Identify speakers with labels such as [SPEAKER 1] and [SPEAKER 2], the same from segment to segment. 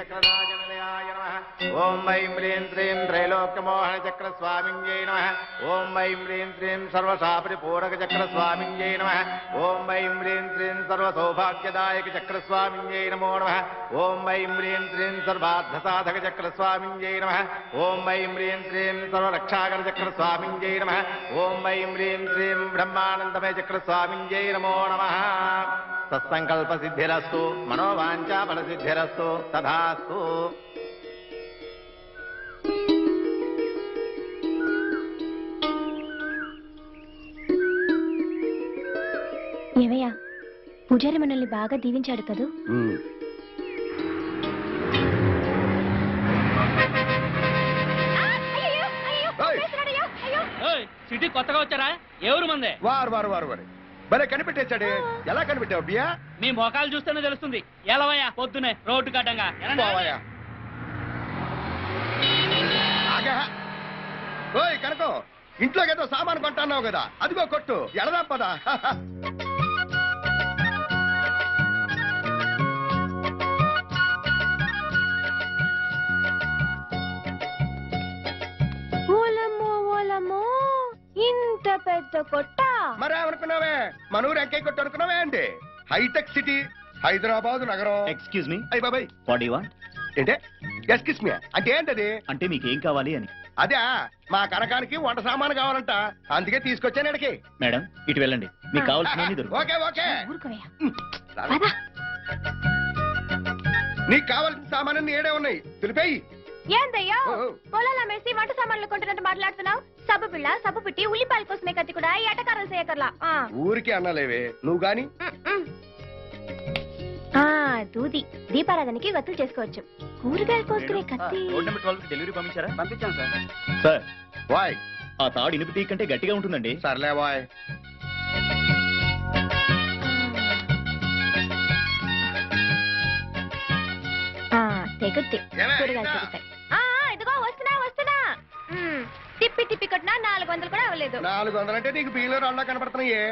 [SPEAKER 1] चक्रराजनिलयाय नमः। ॐ ऐं ह्रीं श्रीं त्रैलोक्यमोहनचक्रस्वामिन्यै नमः। ॐ ऐं ह्रीं श्रीं सर्वशापरिपूरकचक्रस्वामिन्यै नमः। ॐ ऐं ह्रीं श्रीं सर्वसौभाग्यदायकचक्रस्वामिन्यै नमो नमः। ॐ ऐं ह्रीं श्रीं सर्वार्थसाधकचक्रस्वामिन्यै नमः। ॐ ऐं ह्रीं श्रीं सर्वरक्षाकरचक्रस्वामिन्यै नमः। ॐ ऐं ह्रीं श्रीं ब्रह्मानन्दमयचक्रस्वामिन्यै नमो नमः। సత్సంకల్ప సిద్ధిరస్తు మనోవాంఛా ఫల సిద్ధిరస్తు తథాస్తు.
[SPEAKER 2] ఏమయ్యా పూజారి మనల్ని బాగా దీవించాడు కదూ?
[SPEAKER 3] సిటీ కొత్తగా వచ్చారా? ఎవరు మందే?
[SPEAKER 4] వారు వారు వారు వారు. భలే కనిపెట్టేశాడే. ఎలా కనిపెట్టావు బియ్యా
[SPEAKER 3] మీ మొఖాలు చూస్తేనే తెలుస్తుంది. ఎలవయ్యా పొద్దునే రోడ్డు కట్టంగా
[SPEAKER 4] పోవాయా ఆగా. ఓయ్ కనకం ఇంట్లోకి ఏదో సామాను కొంటున్నావు కదా. అదిగో కొట్టు. ఎడదా పదా.
[SPEAKER 2] ఓలమ్మో ఓలమ్మో ఇంత పెద్ద కొట్ట
[SPEAKER 4] మరేమనుకున్నావే మనూరు ఎంకే కొట్టు అనుకున్నావే అండి? హైటెక్ సిటీ హైదరాబాద్ నగరం.
[SPEAKER 5] ఎక్స్క్యూజ్ మీ
[SPEAKER 4] అయ్యి బాబాయ్.
[SPEAKER 5] వాట్ యు వాంట్
[SPEAKER 4] ఏంటే? ఎస్కిస్ మీ అంటే ఏంటది?
[SPEAKER 5] అంటే మీకు ఏం కావాలి అని.
[SPEAKER 4] అదే మా కనకానికి వంట సామాను కావాలంట. అందుకే తీసుకొచ్చాను ఇక్కడికి
[SPEAKER 5] మేడం ఇటు వెళ్ళండి. మీకు కావాల్సిన
[SPEAKER 4] ఓకే ఓకే. నీకు కావాల్సిన సామాను ఏడే ఉన్నాయి? తెలిపేయి
[SPEAKER 2] ఏందయ్యా. పొలాలు అమ్మేసి వంట సామాన్లు కొంటున్నట్టు మాట్లాడుతున్నావు? సబ్బు పిల్ల సబ్బు పిట్టి ఉల్లిపాయల కోసమే కత్తి కూడా ఈ ఎటకారాలు చేయకర్లా. ఆ.
[SPEAKER 4] ఊరికి అన్నలేవే. నువ్వు గాని?
[SPEAKER 2] ఉమ్, ఉమ్. ఆ దూది. దీపారాధనకి గత్తులు చేసుకోవచ్చు. కూరగాయలు కోసుకునే కత్తి.
[SPEAKER 5] రోడ్ నెంబర్ ట్వెల్వ్ డెలివరీ పంపించారా?
[SPEAKER 3] పంపించాను సార్.
[SPEAKER 5] సార్.
[SPEAKER 4] వాయ్.
[SPEAKER 5] ఆ తాడు ఇనుపు టీ కంటే గట్టిగా ఉంటుందండి.
[SPEAKER 4] సర్లే వాయ్.
[SPEAKER 2] ఆ తెగుద్ది.
[SPEAKER 4] ఏమే,
[SPEAKER 2] కూరగాయలు? తెగుతాయి కొట్టినా నాలుగు వందలు కూడా అవ్వలేదు.
[SPEAKER 4] నాలుగు వందలంటే నీకు బియ్యంలో రాళ్ళ కనపడుతున్నాయే.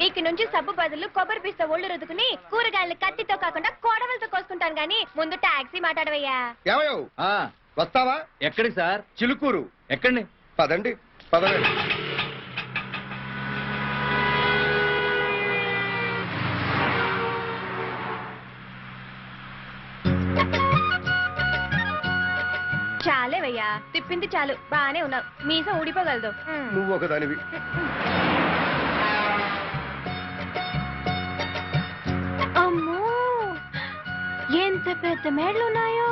[SPEAKER 2] ఇక నుంచి సబ్బు బదులు కొబ్బరి పిస్త ఒళ్ళు రుద్దుకుని కూరగాయలు కత్తితో కాకుండా కోడవలతో కోసుకుంటాను గానీ ముందు టాక్సీ మాట్లాడవయ్యా.
[SPEAKER 4] ఏమయ్యో వస్తావా?
[SPEAKER 5] ఎక్కడికి సార్?
[SPEAKER 4] చిలుకూరు.
[SPEAKER 5] ఎక్కడిని?
[SPEAKER 4] పదండి పదండి
[SPEAKER 2] చాలేవయ్యా తిప్పింది చాలు. బానే ఉన్నావు. మీసం ఊడిపోగలదు.
[SPEAKER 4] నువ్వు ఒకదానివి.
[SPEAKER 2] అమ్మో! ఎంత పెద్ద మేడలు ఉన్నాయో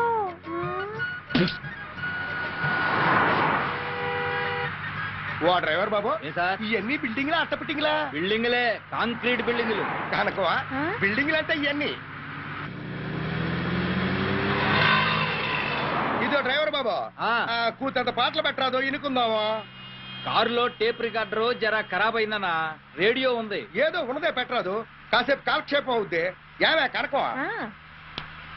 [SPEAKER 4] ఓ డ్రైవర్ బాబు.
[SPEAKER 5] ఏ సార్?
[SPEAKER 4] ఇవన్నీ బిల్డింగ్లా అట్ట బిల్డింగ్లా
[SPEAKER 5] కాంక్రీట్ బిల్డింగ్లు.
[SPEAKER 4] కనుకవా
[SPEAKER 2] ఆ?
[SPEAKER 4] బిల్డింగ్లు అంటే ఇవన్నీ ఇదో డ్రైవర్ బాబు. కూతంత పాటలు పెట్టరాదు ఇనుకుందామా?
[SPEAKER 5] కారులో టేప్ రికార్డర్ జరా ఖరాబ్ అయిందన్నా రేడియో ఉంది.
[SPEAKER 4] ఏదో ఉన్నదే పెట్టరాదు కాసేపు కాలక్షేపం అవుద్ది. ఏమే కనకవా
[SPEAKER 2] ఆ,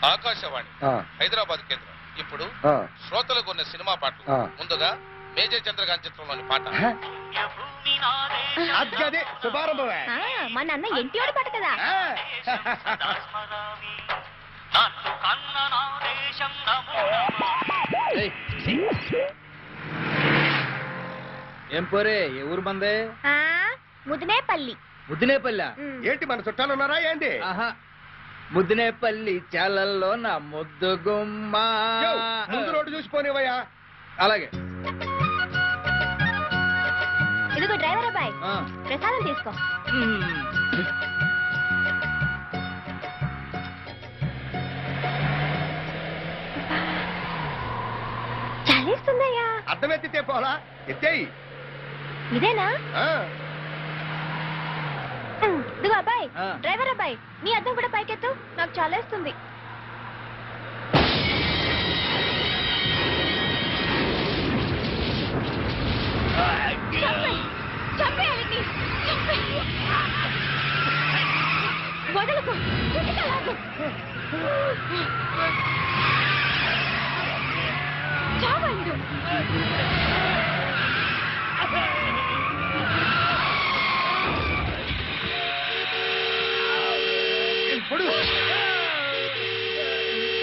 [SPEAKER 6] ఆకాశవాణి హైదరాబాద్ కేంద్రం. ఇప్పుడు
[SPEAKER 4] ఆ,
[SPEAKER 6] శ్రోతలకు ఉన్న సినిమా పాటలు. ముందుగా మేజర్ చంద్రకాంత్ చిత్రంలోని పాట.
[SPEAKER 4] శుభారంభమే.
[SPEAKER 2] ఆ, మా నాన్న ఎంటివాడు పాట కదా.
[SPEAKER 5] ఏం పోరే ఏ ఊరు మందే?
[SPEAKER 2] ఆ, ముదినేపల్లి.
[SPEAKER 5] ముద్దినేపల్లి
[SPEAKER 2] ఉమ్.
[SPEAKER 4] ఏంటి మన చుట్టాలు ఉన్నారా ఏంటి?
[SPEAKER 5] ఆహా ముద్దినేపల్లి చాలల్లో నా ముద్దు గుమ్మ.
[SPEAKER 4] యో, ముందు రోడ్డు చూసిపోనివయ్యా
[SPEAKER 5] అలాగే.
[SPEAKER 2] ఇదిగో డ్రైవర్ అబ్బాయి.
[SPEAKER 5] ఆ.
[SPEAKER 2] ప్రసాదం తీసుకో.
[SPEAKER 4] అర్థం ఎత్తితే పోలా. ఎత్తేయి.
[SPEAKER 2] ఇదేనా? ఇదిగో అబ్బాయి. డ్రైవర్ అబ్బాయి నీ అద్దం కూడా పైకెత్తు నాకు చలేస్తుంది. చంపేయ్. చావండు పొడు.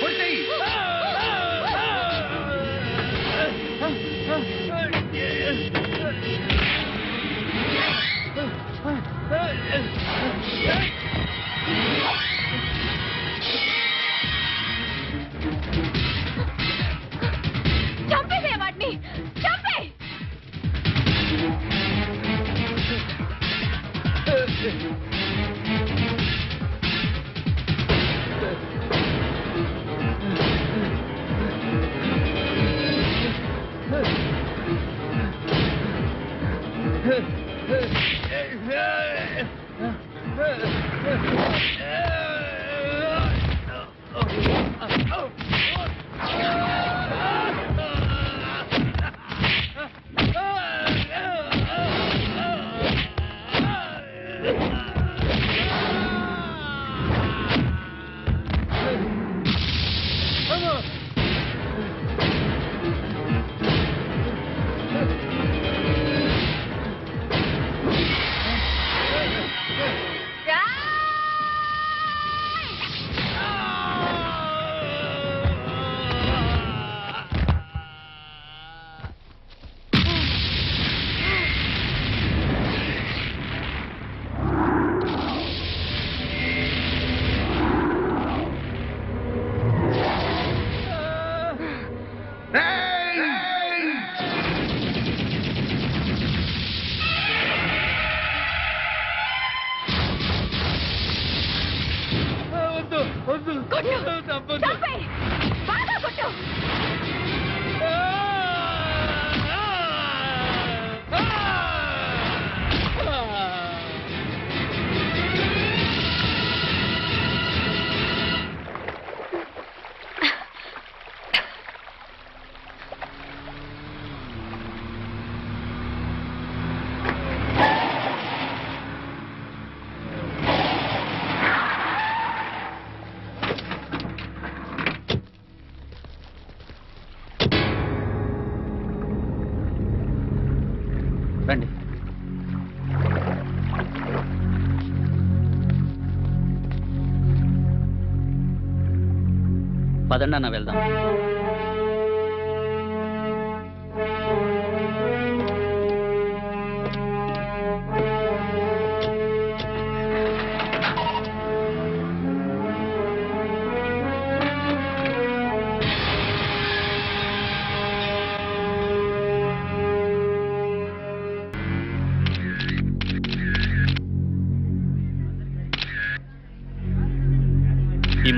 [SPEAKER 2] పొడిచేయి
[SPEAKER 4] Yeah.
[SPEAKER 3] పదండి అన్న వెళ్దాం.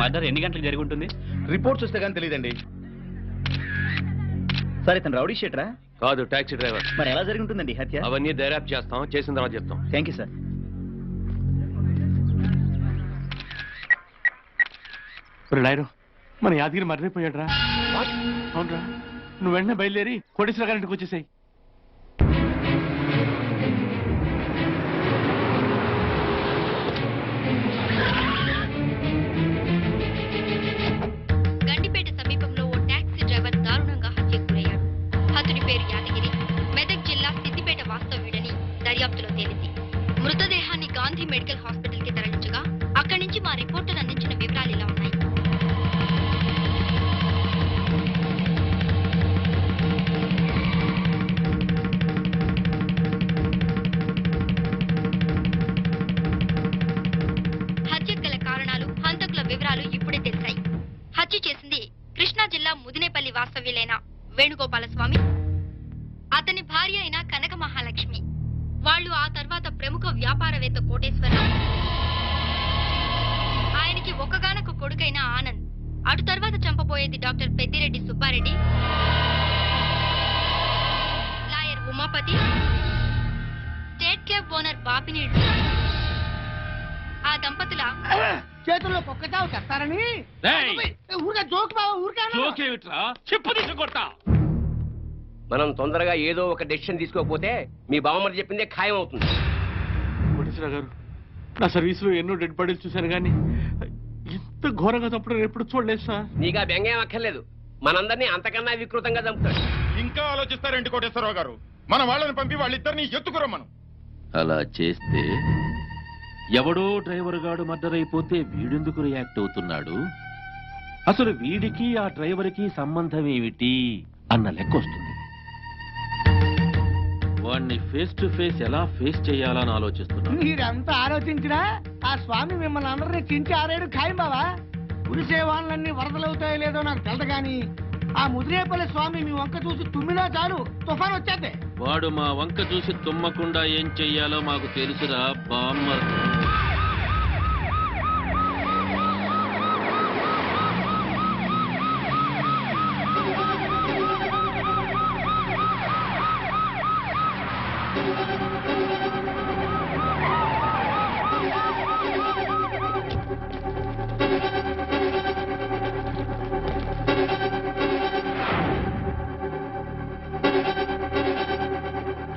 [SPEAKER 3] మర్డర్ ఎన్ని గంటలకు జరిగి ఉంటుంది?
[SPEAKER 1] రిపోర్ట్స్ వస్తే కానీ తెలియదండి.
[SPEAKER 3] సరే తను రౌడీ షీటరా?
[SPEAKER 7] కాదు టాక్సీ డ్రైవర్.
[SPEAKER 3] మరి ఎలా జరిగి ఉంటుందండి హత్య?
[SPEAKER 7] అవన్నీ దర్యాప్తు చేస్తాం చేసిన తర్వాత చెప్తాం.
[SPEAKER 3] Thank you sir.
[SPEAKER 8] లాయరు మన యాదగిరి మర్రిపోయాడురా అవునరా నువ్వు వెంటనే బయలుదేరి కోటేశ్వర గారింటికి వచ్చేసాయి.
[SPEAKER 9] దర్యాప్తులో తేలింది. మృతదేహాన్ని గాంధీ మెడికల్ హాస్పిటల్కి తరలించగా అక్కడి నుంచి మా రిపోర్టర్ అందించిన వివరాలు ఇలా ఉన్నాయి. హత్యకు గల కారణాలు హంతకుల వివరాలు ఇప్పుడే తెలిసాయి. హత్య చేసింది కృష్ణా జిల్లా ముదినేపల్లి వాస్తవ్యులైన వేణుగోపాలస్వామి వ్యాపారవేత్త కోటేశ్వరరావు. ఆయనకి ఒక్కగానొక్క కొడుకైన ఆనంద్. అటు తర్వాత చంపబోయేది doctor Peddireddy Subbareddy. Lawyer Umapathi. State cab owner Bapineedu. ఆ దంపతుల
[SPEAKER 3] చేతుల్లో కుక్క చావు చేస్తారని ఊరికే జోక్ బాబా ఊరికే
[SPEAKER 8] చెప్పు
[SPEAKER 7] మనం తొందరగా ఏదో ఒక డెసిషన్ తీసుకోకపోతే మీ బావమరి చెప్పిందే ఖాయం అవుతుంది
[SPEAKER 8] కోటేశ్వర గారు. నా సర్వీసులో ఎన్నో డెడ్ బాడీలు చూశాను కానీ ఇంత ఘోరంగా తప్పడం నేను ఎప్పుడు చూడలేదు సార్.
[SPEAKER 7] నీకు ఆ బెంగేం అక్కర్లేదు. మనందరినీ అంతకన్నా వికృతంగా చంపుతాడు.
[SPEAKER 6] ఇంకా ఆలోచిస్తారేంటి కోటేశ్వరరావు గారు? మన వాళ్ళని పంపి వాళ్ళిద్దరిని ఎత్తుకురమ్మను.
[SPEAKER 10] అలా చేస్తే ఎవడో డ్రైవర్ గాడు మర్డర్ అయిపోతే వీడెందుకు రియాక్ట్ అవుతున్నాడు? అసలు వీడికి ఆ డ్రైవర్కి సంబంధం ఏమిటి? అన్న లెక్క వస్తుంది. వాణ్ణి ఫేస్ టు ఫేస్ ఎలా ఫేస్ చేయాలని ఆలోచిస్తున్నాను
[SPEAKER 3] మీరెంత ఆలోచించినా ఆ స్వామి మిమ్మల్ని అందరినీ చించి ఆరేడు ఖాయం బావా? కురిసే వాళ్ళన్నీ వరదలవుతాయో లేదో నాకు తెలదు గాని ఆ ముదిరేపల్లి స్వామి మీ వంక చూసి తుమ్మినా చాలు తుఫాన్ వచ్చేద్ది.
[SPEAKER 10] వాడు మా వంక చూసి తుమ్మకుండా ఏం చెయ్యాలో మాకు తెలుసురా బామ్మర్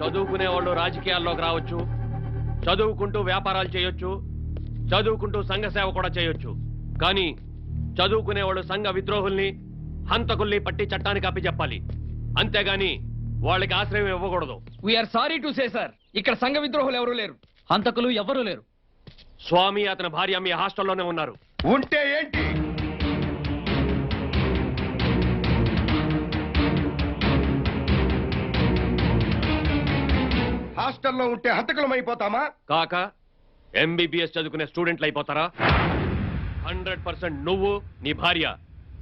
[SPEAKER 7] చదువుకునే వాళ్ళు రాజకీయాల్లోకి రావచ్చు. చదువుకుంటూ వ్యాపారాలు చేయొచ్చు. చదువుకుంటూ సంఘ సేవ కూడా చేయొచ్చు. కానీ చదువుకునే వాళ్ళు సంఘ విద్రోహుల్ని హంతకుల్ని పట్టి చట్టానికి అప్పచెప్పాలి అంతేగాని వాళ్ళకి ఆశ్రయం ఇవ్వకూడదు.
[SPEAKER 5] We are sorry to say sir ఇక్కడ సంఘ విద్రోహులు ఎవరూ లేరు.
[SPEAKER 3] హంతకులు ఎవరు లేరు.
[SPEAKER 7] స్వామి అతని భార్య మీ హాస్టల్లోనే ఉన్నారు.
[SPEAKER 4] ఉంటే ఏంటి? హాస్టల్లో ఉంటే హంతకులం అయిపోతామా?
[SPEAKER 7] కాక ఎంబీబీఎస్ చదువుకునే స్టూడెంట్లు అయిపోతారా? హండ్రెడ్ పర్సెంట్ నువ్వు నీ భార్య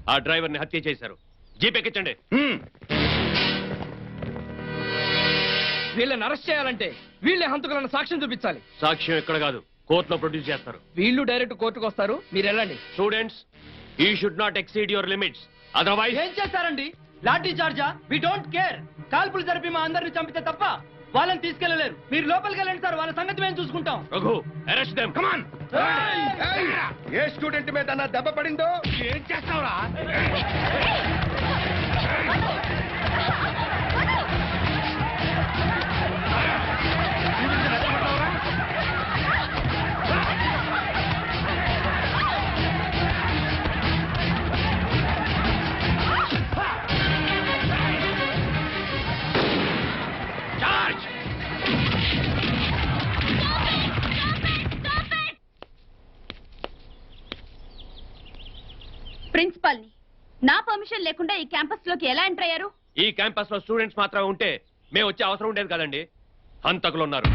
[SPEAKER 7] ఆ డ్రైవర్ని హత్య చేశారు. జీపెక్కించండి
[SPEAKER 4] హ్మ్.
[SPEAKER 5] వీళ్ళని అరెస్ట్ చేయాలంటే వీళ్ళే హంతకులను సాక్ష్యం చూపించాలి.
[SPEAKER 7] సాక్ష్యం ఇక్కడ కాదు కోర్టులో ప్రొడ్యూస్ చేస్తారు.
[SPEAKER 5] వీళ్ళు డైరెక్ట్ కోర్టుకు వస్తారు మీరు వెళ్ళండి.
[SPEAKER 7] స్టూడెంట్స్ ఈ should not exceed your limits otherwise
[SPEAKER 3] ఏం చేస్తారండి? లాఠీ చార్జా? వి డోంట్ కేర్ కాల్పులు జరిపి మా అందరిని చంపితే తప్ప వాళ్ళని తీసుకెళ్ళలేరు మీరు లోపలికి వెళ్ళండి సార్ వాళ్ళ సంగతి మేము చూసుకుంటాం.
[SPEAKER 7] రఘు అరెస్ట్ దెమ్ కమాన్
[SPEAKER 4] ఏయ్! ఏ స్టూడెంట్ మీద దెబ్బ పడిందో?
[SPEAKER 8] ఏం చేస్తావురా?
[SPEAKER 9] ప్రిన్సిపాల్ని.
[SPEAKER 11] నా పర్మిషన్ లేకుండా ఈ క్యాంపస్లోకి ఎలా ఎంటర్ అయ్యారు?
[SPEAKER 7] ఈ క్యాంపస్లో స్టూడెంట్స్ మాత్రమే ఉంటే మేము వచ్చే అవసరం ఉండేది కదండి. హంతకులు ఉన్నారు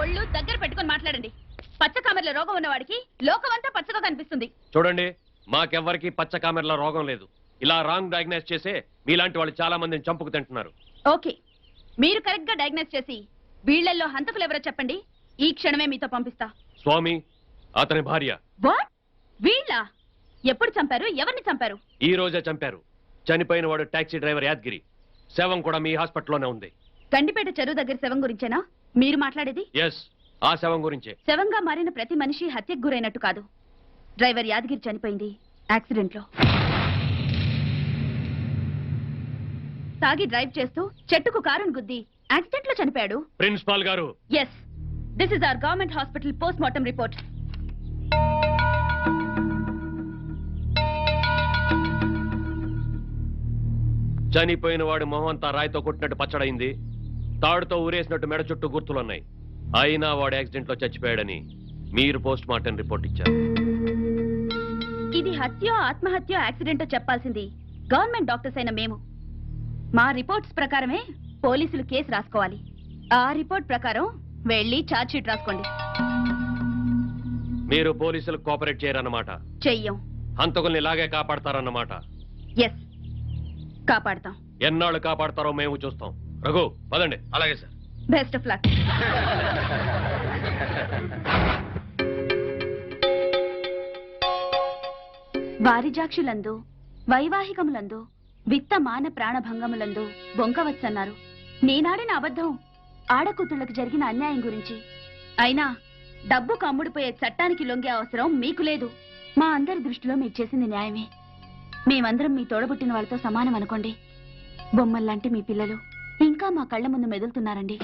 [SPEAKER 11] ఒళ్ళు దగ్గర పెట్టుకొని మాట్లాడండి. పచ్చ కామెర్ల రోగం ఉన్నవాడికి లోకమంతా పచ్చగా కనిపిస్తుంది.
[SPEAKER 7] చూడండి మాకెవ్వరికి పచ్చ కామెర్ల రోగం లేదు. ఇలా రాంగ్ డయాగ్నైజ్ చేసే మీలాంటి వాళ్ళు చాలా మందిని చంపుకు తింటున్నారు.
[SPEAKER 11] ఓకే. మీరు కరెక్ట్గా డయాగ్నైజ్ చేసి వీళ్ళల్లో హంతకులు ఎవరో చెప్పండి. ఈ క్షణమే మీతో పంపిస్తా.
[SPEAKER 7] స్వామి అతని భార్య.
[SPEAKER 11] వాట్? ఎప్పుడు చంపారు? ఎవరిని చంపారు?
[SPEAKER 7] ఈ రోజే చంపారు. చనిపోయిన వాడు టాక్సీ డ్రైవర్ యాదగిరి. శవం కూడా మీ హాస్పిటల్లోనే ఉంది.
[SPEAKER 11] గండిపేట చెరువు దగ్గర శవం గురించేనా? మీరు మాట్లాడేది?
[SPEAKER 7] ఎస్ ఆ శవం గురించే.
[SPEAKER 11] శవంగా మారిన ప్రతి మనిషి హత్యకు గురైనట్టు కాదు. డ్రైవర్ యాదగిరి చనిపోయింది యాక్సిడెంట్లో తాగి డ్రైవ్ చేస్తూ చెట్టుకు కారును గుద్ది యాక్సిడెంట్లో చనిపోయాడు.
[SPEAKER 7] ప్రిన్సిపాల్ గారు.
[SPEAKER 11] Yes this is our government hospital post mortem report
[SPEAKER 7] చనిపోయిన వాడి మొహం అంతా రాయితో కొట్టినట్టు పచ్చడైంది. తాడుతో ఊరేసినట్టు మెడ చుట్టూ గుర్తులున్నాయి. అయినా వాడు యాక్సిడెంట్లో చచ్చిపోయాడని మీరు పోస్ట్ మార్టం రిపోర్ట్ ఇచ్చారు.
[SPEAKER 11] ఇది హత్య ఆత్మహత్య యాక్సిడెంట్ చెప్పాల్సింది. గవర్నమెంట్ డాక్టర్స్ అయిన మేము. మా రిపోర్ట్స్ ప్రకారమే పోలీసులు కేసు రాసుకోవాలి. ఆ రిపోర్ట్ ప్రకారం వెళ్ళి ఛార్జ్ షీట్ రాసుకోండి.
[SPEAKER 7] మీరు పోలీసులకు కోఆపరేట్ చేయరన్నమాట.
[SPEAKER 11] చెయ్యం.
[SPEAKER 7] హంతకుల్ని ఇలాగే కాపాడతారన్నమాట.
[SPEAKER 11] ఎస్ కాపాడతాం.
[SPEAKER 7] ఎన్నాళ్ళు కాపాడతారో మేము చూస్తాం. రఘు పదండి. అలాగే సార్.
[SPEAKER 11] Best of luck. వారిజాక్షులందు వైవాహికములందు విత్త మాన ప్రాణభంగములందు బొంకవచ్చన్నారు. నేనాడిన అబద్ధం. ఆడకూతుళ్ళకు జరిగిన అన్యాయం గురించి. అయినా డబ్బు కమ్ముడిపోయే చట్టానికి లొంగే అవసరం మీకు లేదు. మా అందరి దృష్టిలో మీరు చేసింది న్యాయమే. మేమందరం మీ తోడబుట్టిన వాళ్ళతో సమానం అనుకోండి. బొమ్మల్లాంటి మీ పిల్లలు ఇంకా మా కళ్ళ ముందు మెదులుతున్నారండి.